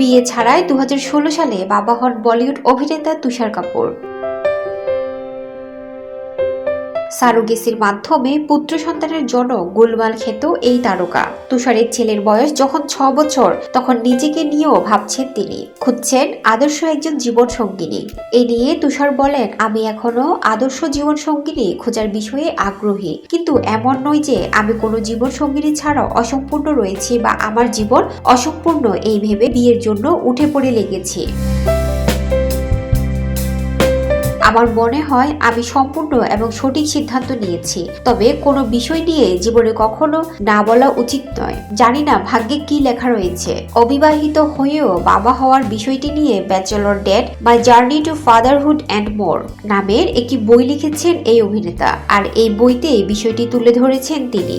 বিয়ে ছাড়াই দু হাজার ষোলো সালে বাবা হন বলিউড অভিনেতা তুষার কাপুর। সারোগেসির মাধ্যমে পুত্র সন্তানের জন্য গোলমাল খেত এই তারকা। তুষারের ছেলের বয়স যখন ছ বছর, তখন নিজেকে নিয়েও ভাবছেন তিনি। খুঁজছেন আদর্শ একজন জীবন সঙ্গিনী। এ নিয়ে তুষার বলেন, আমি এখনও আদর্শ জীবন সঙ্গিনী খোঁজার বিষয়ে আগ্রহী। কিন্তু এমন নয় যে আমি কোনো জীবন সঙ্গিনী ছাড়াও অসম্পূর্ণ রয়েছি বা আমার জীবন অসম্পূর্ণ এই ভেবে বিয়ের জন্য উঠে পড়ে লেগেছি। আমার মনে হয় আমি সম্পূর্ণ এবং সঠিক সিদ্ধান্ত নিয়েছি। তবে কোনো বিষয় নিয়ে জীবনে কখনো না বলা উচিত নয়। জানি না ভাগ্যে কি লেখা রয়েছে। অবিবাহিত হয়েও বাবা হওয়ার বিষয়টি নিয়ে bachelor dad my journey to fatherhood and more নামের একটি বই লিখেছেন এই অভিনেতা। আর এই বইতে বিষয়টি তুলে ধরেছেন তিনি।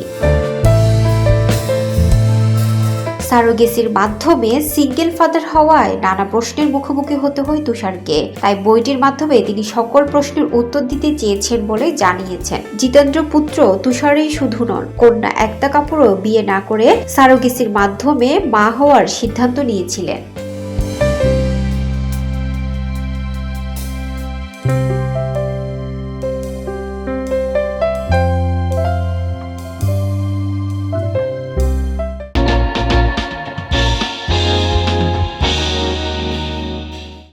সারোগেসির মাধ্যমে সিঙ্গেল ফাদার হওয়ায় নানা প্রশ্নের মুখোমুখি হতে হয় তুষারকে। তাই বইটির মাধ্যমে তিনি সকল প্রশ্নের উত্তর দিতে চেয়েছেন বলে জানিয়েছেন। জিতেন্দ্র পুত্র তুষারই শুধু নন, কন্যা একটা কাপুরও বিয়ে না করে সারোগেসির মাধ্যমে মা হওয়ার সিদ্ধান্ত নিয়েছিলেন।